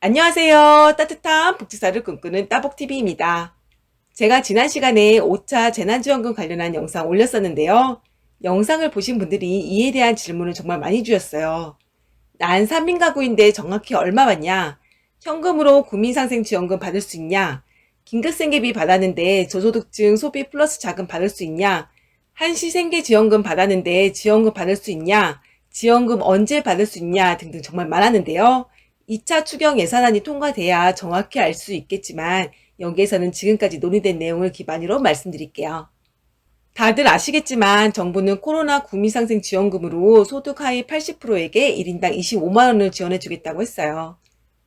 안녕하세요. 따뜻한 복지사를 꿈꾸는 따복TV입니다. 제가 지난 시간에 5차 재난지원금 관련한 영상 올렸었는데요. 영상을 보신 분들이 이에 대한 질문을 정말 많이 주셨어요. 난 3인 가구인데 정확히 얼마 받냐? 현금으로 국민상생지원금 받을 수 있냐? 긴급생계비 받았는데 저소득층 소비 플러스 자금 받을 수 있냐? 한시생계지원금 받았는데 지원금 받을 수 있냐? 지원금 언제 받을 수 있냐? 등등 정말 많았는데요. 2차 추경 예산안이 통과돼야 정확히 알 수 있겠지만 여기에서는 지금까지 논의된 내용을 기반으로 말씀드릴게요. 다들 아시겠지만 정부는 코로나 국민상생 지원금으로 소득 하위 80%에게 1인당 25만원을 지원해주겠다고 했어요.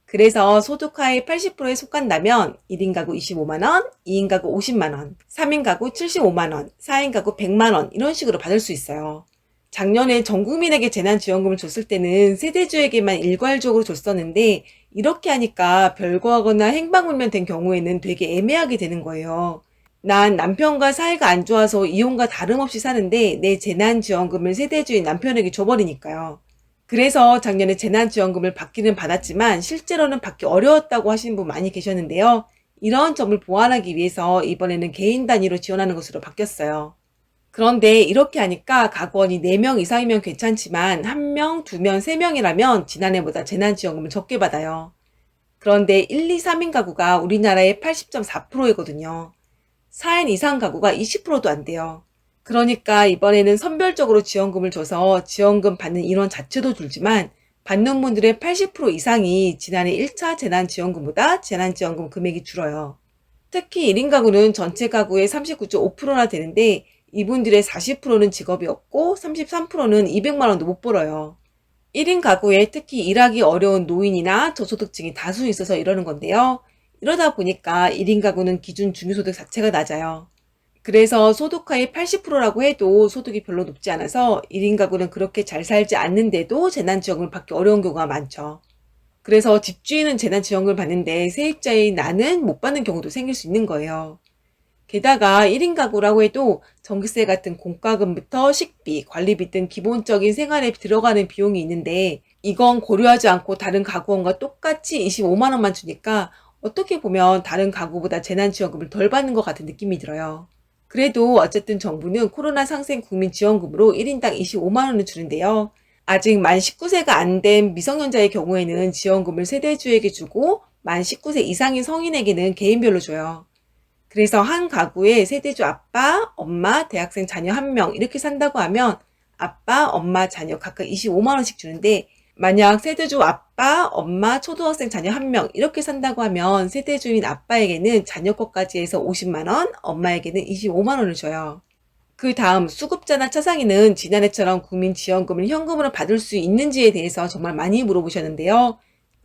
그래서 소득 하위 80%에 속한다면 1인 가구 25만원, 2인 가구 50만원, 3인 가구 75만원, 4인 가구 100만원 이런 식으로 받을 수 있어요. 작년에 전 국민에게 재난지원금을 줬을 때는 세대주에게만 일괄적으로 줬었는데 이렇게 하니까 별거하거나 행방불명 된 경우에는 되게 애매하게 되는 거예요. 난 남편과 사이가 안 좋아서 이혼과 다름없이 사는데 내 재난지원금을 세대주인 남편에게 줘버리니까요. 그래서 작년에 재난지원금을 받기는 받았지만 실제로는 받기 어려웠다고 하시는 분 많이 계셨는데요. 이런 점을 보완하기 위해서 이번에는 개인 단위로 지원하는 것으로 바뀌었어요. 그런데 이렇게 하니까 가구원이 4명 이상이면 괜찮지만 1명, 2명, 3명이라면 지난해보다 재난지원금을 적게 받아요. 그런데 1, 2, 3인 가구가 우리나라의 80.4%이거든요. 4인 이상 가구가 20%도 안 돼요. 그러니까 이번에는 선별적으로 지원금을 줘서 지원금 받는 인원 자체도 줄지만 받는 분들의 80% 이상이 지난해 1차 재난지원금보다 재난지원금 금액이 줄어요. 특히 1인 가구는 전체 가구의 39.5%나 되는데 이분들의 40%는 직업이 없고 33%는 200만 원도 못 벌어요. 1인 가구에 특히 일하기 어려운 노인이나 저소득층이 다수 있어서 이러는 건데요. 이러다 보니까 1인 가구는 기준 중위소득 자체가 낮아요. 그래서 소득하위 80%라고 해도 소득이 별로 높지 않아서 1인 가구는 그렇게 잘 살지 않는데도 재난지원금을 받기 어려운 경우가 많죠. 그래서 집주인은 재난지원금을 받는데 세입자인 나는 못 받는 경우도 생길 수 있는 거예요. 게다가 1인 가구라고 해도 전기세 같은 공과금부터 식비, 관리비 등 기본적인 생활에 들어가는 비용이 있는데 이건 고려하지 않고 다른 가구원과 똑같이 25만 원만 주니까 어떻게 보면 다른 가구보다 재난지원금을 덜 받는 것 같은 느낌이 들어요. 그래도 어쨌든 정부는 코로나 상생 국민 지원금으로 1인당 25만 원을 주는데요. 아직 만 19세가 안 된 미성년자의 경우에는 지원금을 세대주에게 주고 만 19세 이상인 성인에게는 개인별로 줘요. 그래서 한 가구에 세대주 아빠, 엄마, 대학생 자녀 한 명 이렇게 산다고 하면 아빠, 엄마, 자녀 각각 25만 원씩 주는데 만약 세대주 아빠, 엄마, 초등학생 자녀 한 명 이렇게 산다고 하면 세대주인 아빠에게는 자녀 것까지 해서 50만 원, 엄마에게는 25만 원을 줘요. 그 다음 수급자나 차상인은 지난해처럼 국민지원금을 현금으로 받을 수 있는지에 대해서 정말 많이 물어보셨는데요.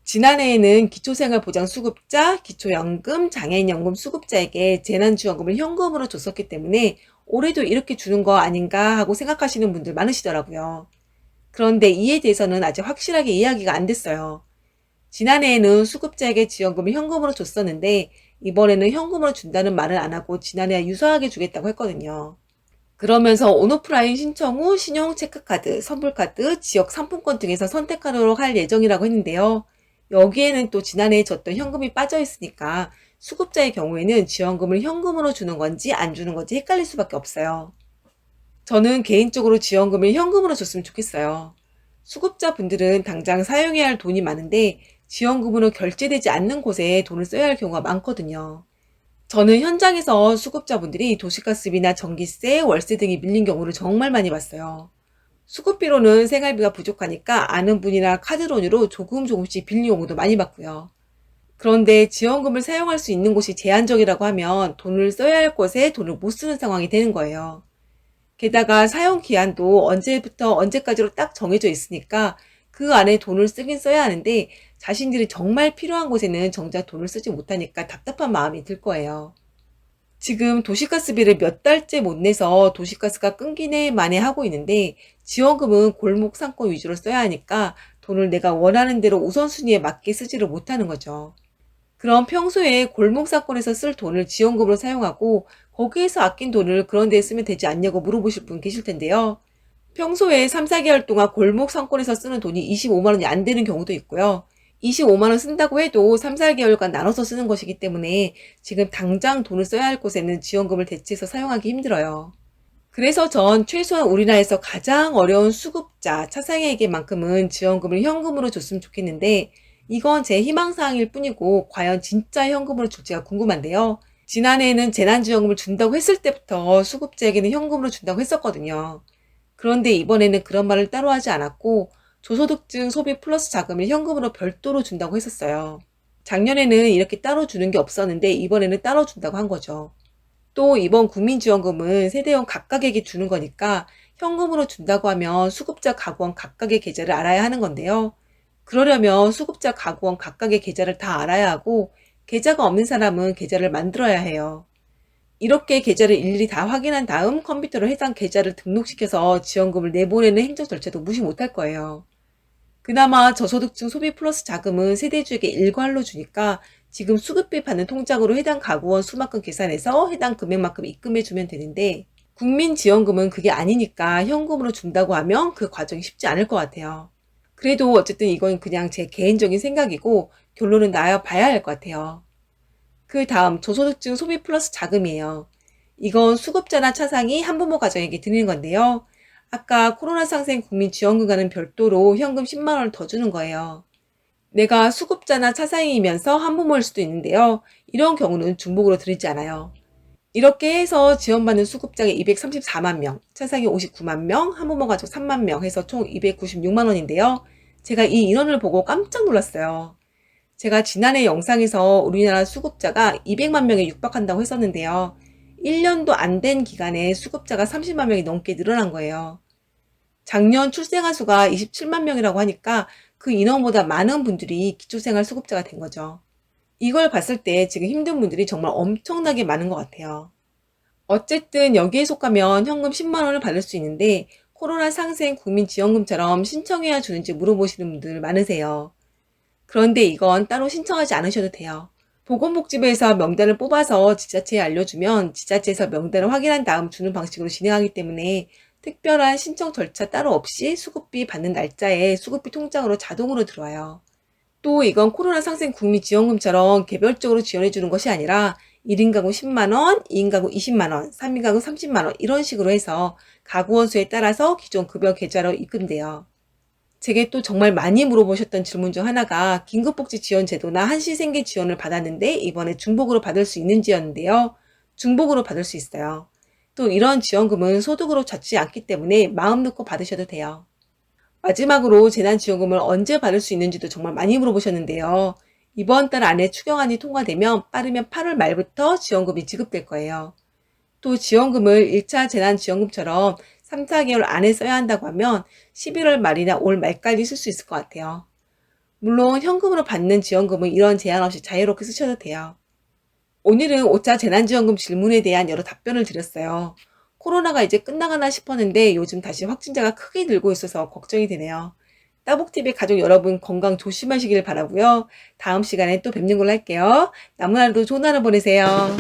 지난해에는 기초생활보장 수급자, 기초연금, 장애인연금 수급자에게 재난지원금을 현금으로 줬었기 때문에 올해도 이렇게 주는 거 아닌가 하고 생각하시는 분들 많으시더라고요. 그런데 이에 대해서는 아직 확실하게 이야기가 안 됐어요. 지난해에는 수급자에게 지원금을 현금으로 줬었는데 이번에는 현금으로 준다는 말을 안 하고 지난해와 유사하게 주겠다고 했거든요. 그러면서 온오프라인 신청 후 신용 체크카드, 선불카드, 지역 상품권 등에서 선택하도록 할 예정이라고 했는데요. 여기에는 또 지난해에 줬던 현금이 빠져 있으니까 수급자의 경우에는 지원금을 현금으로 주는 건지 안 주는 건지 헷갈릴 수밖에 없어요. 저는 개인적으로 지원금을 현금으로 줬으면 좋겠어요. 수급자 분들은 당장 사용해야 할 돈이 많은데 지원금으로 결제되지 않는 곳에 돈을 써야 할 경우가 많거든요. 저는 현장에서 수급자분들이 도시가스비나 전기세, 월세 등이 밀린 경우를 정말 많이 봤어요. 수급비로는 생활비가 부족하니까 아는 분이나 카드론으로 조금 조금씩 빌린 경우도 많이 받고요. 그런데 지원금을 사용할 수 있는 곳이 제한적이라고 하면 돈을 써야 할 곳에 돈을 못 쓰는 상황이 되는 거예요. 게다가 사용 기한도 언제부터 언제까지로 딱 정해져 있으니까 그 안에 돈을 쓰긴 써야 하는데 자신들이 정말 필요한 곳에는 정작 돈을 쓰지 못하니까 답답한 마음이 들 거예요. 지금 도시가스비를 몇 달째 못 내서 도시가스가 끊기네 만에 하고 있는데 지원금은 골목 상권 위주로 써야 하니까 돈을 내가 원하는 대로 우선순위에 맞게 쓰지를 못하는 거죠. 그럼 평소에 골목 상권에서 쓸 돈을 지원금으로 사용하고 거기에서 아낀 돈을 그런 데에 쓰면 되지 않냐고 물어보실 분 계실 텐데요. 평소에 3, 4개월 동안 골목 상권에서 쓰는 돈이 25만 원이 안 되는 경우도 있고요. 25만원 쓴다고 해도 3, 4개월간 나눠서 쓰는 것이기 때문에 지금 당장 돈을 써야 할 곳에는 지원금을 대체해서 사용하기 힘들어요. 그래서 전 최소한 우리나라에서 가장 어려운 수급자, 차상에게만큼은 지원금을 현금으로 줬으면 좋겠는데 이건 제 희망사항일 뿐이고 과연 진짜 현금으로 줄지가 궁금한데요. 지난해에는 재난지원금을 준다고 했을 때부터 수급자에게는 현금으로 준다고 했었거든요. 그런데 이번에는 그런 말을 따로 하지 않았고 조소득증 소비 플러스 자금을 현금으로 별도로 준다고 했었어요. 작년에는 이렇게 따로 주는 게 없었는데 이번에는 따로 준다고 한 거죠. 또 이번 국민지원금은 세대원 각각에게 주는 거니까 현금으로 준다고 하면 수급자 가구원 각각의 계좌를 알아야 하는 건데요. 그러려면 수급자 가구원 각각의 계좌를 다 알아야 하고 계좌가 없는 사람은 계좌를 만들어야 해요. 이렇게 계좌를 일일이 다 확인한 다음 컴퓨터로 해당 계좌를 등록시켜서 지원금을 내보내는 행정 절차도 무시 못할 거예요. 그나마 저소득층 소비 플러스 자금은 세대주에게 일괄로 주니까 지금 수급비 받는 통장으로 해당 가구원 수만큼 계산해서 해당 금액만큼 입금해주면 되는데 국민지원금은 그게 아니니까 현금으로 준다고 하면 그 과정이 쉽지 않을 것 같아요. 그래도 어쨌든 이건 그냥 제 개인적인 생각이고 결론은 나야 봐야 할 것 같아요. 그 다음 저소득층 소비 플러스 자금이에요. 이건 수급자나 차상이 한부모 가정에게 드리는 건데요. 아까 코로나 상생 국민 지원금과는 별도로 현금 10만 원을 더 주는 거예요. 내가 수급자나 차상이면서 한부모일 수도 있는데요. 이런 경우는 중복으로 드리지 않아요. 이렇게 해서 지원받는 수급자가 234만 명, 차상이 59만 명, 한부모 가족 3만 명 해서 총 296만 원인데요. 제가 이 인원을 보고 깜짝 놀랐어요. 제가 지난해 영상에서 우리나라 수급자가 200만 명에 육박한다고 했었는데요. 1년도 안 된 기간에 수급자가 30만 명이 넘게 늘어난 거예요. 작년 출생아 수가 27만 명이라고 하니까 그 인원보다 많은 분들이 기초생활 수급자가 된 거죠. 이걸 봤을 때 지금 힘든 분들이 정말 엄청나게 많은 것 같아요. 어쨌든 여기에 속하면 현금 10만 원을 받을 수 있는데 코로나 상생 국민지원금처럼 신청해야 주는지 물어보시는 분들 많으세요. 그런데 이건 따로 신청하지 않으셔도 돼요. 보건복지부에서 명단을 뽑아서 지자체에 알려주면 지자체에서 명단을 확인한 다음 주는 방식으로 진행하기 때문에 특별한 신청 절차 따로 없이 수급비 받는 날짜에 수급비 통장으로 자동으로 들어와요. 또 이건 코로나 상생 국민 지원금처럼 개별적으로 지원해 주는 것이 아니라 1인 가구 10만원, 2인 가구 20만원, 3인 가구 30만원 이런 식으로 해서 가구 원 수에 따라서 기존 급여 계좌로 입금돼요. 제게 또 정말 많이 물어보셨던 질문 중 하나가 긴급복지 지원 제도나 한시생계 지원을 받았는데 이번에 중복으로 받을 수 있는지였는데요. 중복으로 받을 수 있어요. 또 이런 지원금은 소득으로 잡지 않기 때문에 마음 놓고 받으셔도 돼요. 마지막으로 재난지원금을 언제 받을 수 있는지도 정말 많이 물어보셨는데요. 이번 달 안에 추경안이 통과되면 빠르면 8월 말부터 지원금이 지급될 거예요. 또 지원금을 1차 재난지원금처럼 3, 4개월 안에 써야 한다고 하면 11월 말이나 올 말까지 쓸 수 있을 것 같아요. 물론 현금으로 받는 지원금은 이런 제한 없이 자유롭게 쓰셔도 돼요. 오늘은 5차 재난지원금 질문에 대한 여러 답변을 드렸어요. 코로나가 이제 끝나가나 싶었는데 요즘 다시 확진자가 크게 늘고 있어서 걱정이 되네요. 따복TV 가족 여러분 건강 조심하시길 바라고요. 다음 시간에 또 뵙는 걸로 할게요. 남은 하루도 좋은 하루 보내세요.